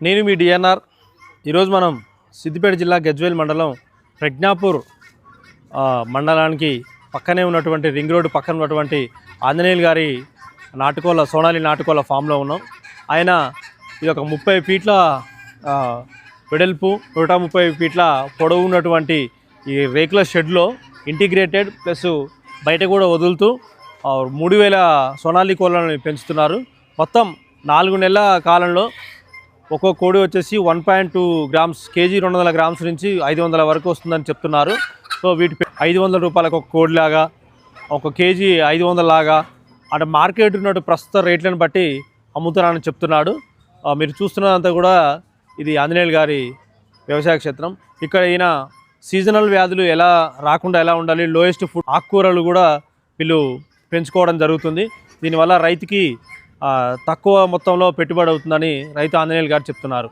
నేను మీ డిఎన్ఆర్ ఈరోజు మనం సిద్దిపేట జిల్లా గజ్వేల్ మండలం ప్రజ్ఞాపూర్ మండలానికి పక్కనే ఉన్నటువంటి రింగ్ రోడ్డు పక్కన ఉన్నటువంటి ఆంజనేయులు గారి నాటుకోల సోనాలి నాటుకోల ఫామ్లో ఉన్నాం. ఆయన ఇది ఒక ముప్పై ఫీట్ల వెడల్పు నూట ముప్పై ఫీట్ల పొడవు ఉన్నటువంటి ఈ రేకుల షెడ్లో ఇంటిగ్రేటెడ్ ప్లస్ బయట కూడా వదులుతూ మూడు వేల సోనాలి కోళ్ళని పెంచుతున్నారు. మొత్తం నాలుగు నెలల కాలంలో ఒక్కో కోడి వచ్చేసి one point two grams KG రెండు వందల గ్రామ్స్ నుంచి ఐదు వందల వరకు వస్తుందని చెప్తున్నారు. సో వీటి ఐదు వందల రూపాయలకు ఒక కోడిలాగా ఒక కేజీ ఐదు వందలలాగా అంటే మార్కెట్ ఉన్నట్టు ప్రస్తుత రేట్లను బట్టి అమ్ముతున్నానని చెప్తున్నాడు. మీరు చూస్తున్నదంతా కూడా ఇది ఆంజనేయులు గారి వ్యవసాయ క్షేత్రం. ఇక్కడ ఈయన సీజనల్ వ్యాధులు ఎలా రాకుండా ఎలా ఉండాలి లోయెస్ట్ ఫుడ్ ఆకుకూరలు కూడా వీళ్ళు పెంచుకోవడం జరుగుతుంది. దీనివల్ల రైతుకి తక్కువ మొత్తంలో పెట్టుబడి అవుతుందని రైతు ఆంజనేయులు గారు చెప్తున్నారు.